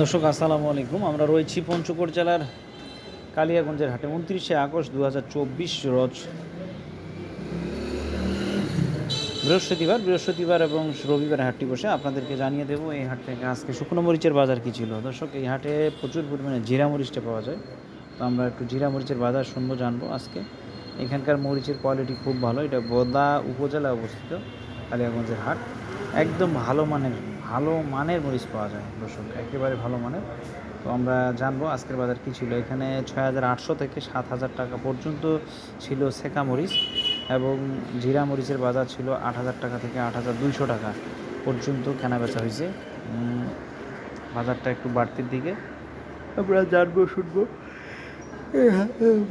দর্শক, আসসালামু আলাইকুম। আমরা রয়েছি পঞ্চগড় জেলার কালিয়াগঞ্জের হাটে। উনত্রিশে আগস্ট দু রোজ বৃহস্পতিবার বৃহস্পতিবার এবং রবিবার হাটটি বসে আপনাদেরকে জানিয়ে দেবো এই হাট থেকে আজকে শুকনো মরিচের বাজার কী ছিল। দর্শক, এই হাটে প্রচুর পরিমাণে জিরা মরিচটা পাওয়া যায়। তো আমরা একটু জিরা মরিচের বাজার শুনব, জানব আজকে। এখানকার মরিচের কোয়ালিটি খুব ভালো। এটা বোদা উপজেলায় অবস্থিত কালিয়াগঞ্জের হাট। একদম ভালো মানের ভালো মানের মরিচ পাওয়া যায় দর্শক একেবারে ভালো মানের। তো আমরা জানব আজকের বাজার কী ছিল। এখানে ছয় হাজার আটশো থেকে সাত হাজার টাকা পর্যন্ত ছিল সেকা মরিচ এবং জিরা মরিচের বাজার ছিল আট হাজার টাকা থেকে আট হাজার দুইশো টাকা পর্যন্ত কেনা বেচা হয়েছে বাজারটা একটু বাড়তির দিকে। আমরা জানব শুনব।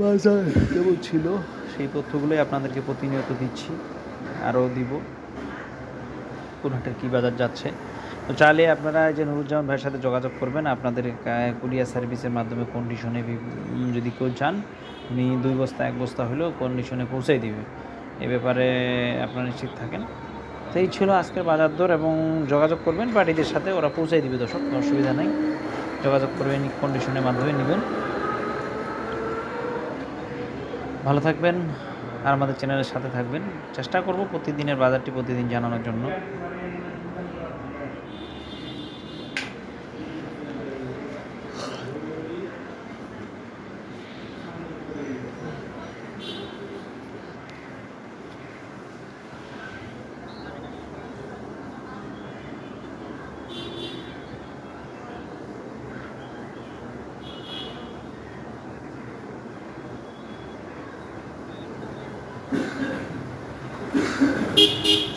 বাজার কেমন ছিল? সেই তথ্যগুলোই আপনাদেরকে প্রতিনিয়ত দিচ্ছি আরও দিব। কোন হাটের কী বাজার যাচ্ছে? তো চাইলে আপনারা যে নুরুজ্জামান ভাইয়ের সাথে যোগাযোগ করবেন। আপনাদের কুরিয়ার সার্ভিসের মাধ্যমে কন্ডিশনে যদি কেউ চান, উনি দুই বস্তা, এক বস্তা হলেও কন্ডিশনে পৌঁছে দিবে। এ ব্যাপারে আপনারা নিশ্চিত থাকেন। তো এই ছিল আজকের বাজার দর এবং যোগাযোগ করবেন পার্টিদের সাথে ওরা পৌঁছে দিবে দর্শক অসুবিধা নেই। যোগাযোগ করবেন কন্ডিশনের মাধ্যমে নেবেন। ভালো থাকবেন, আর আমাদের চ্যানেলের সাথে থাকবেন। চেষ্টা করব প্রতিদিনের বাজারটি প্রতিদিন জানানোর জন্য। Beep beep.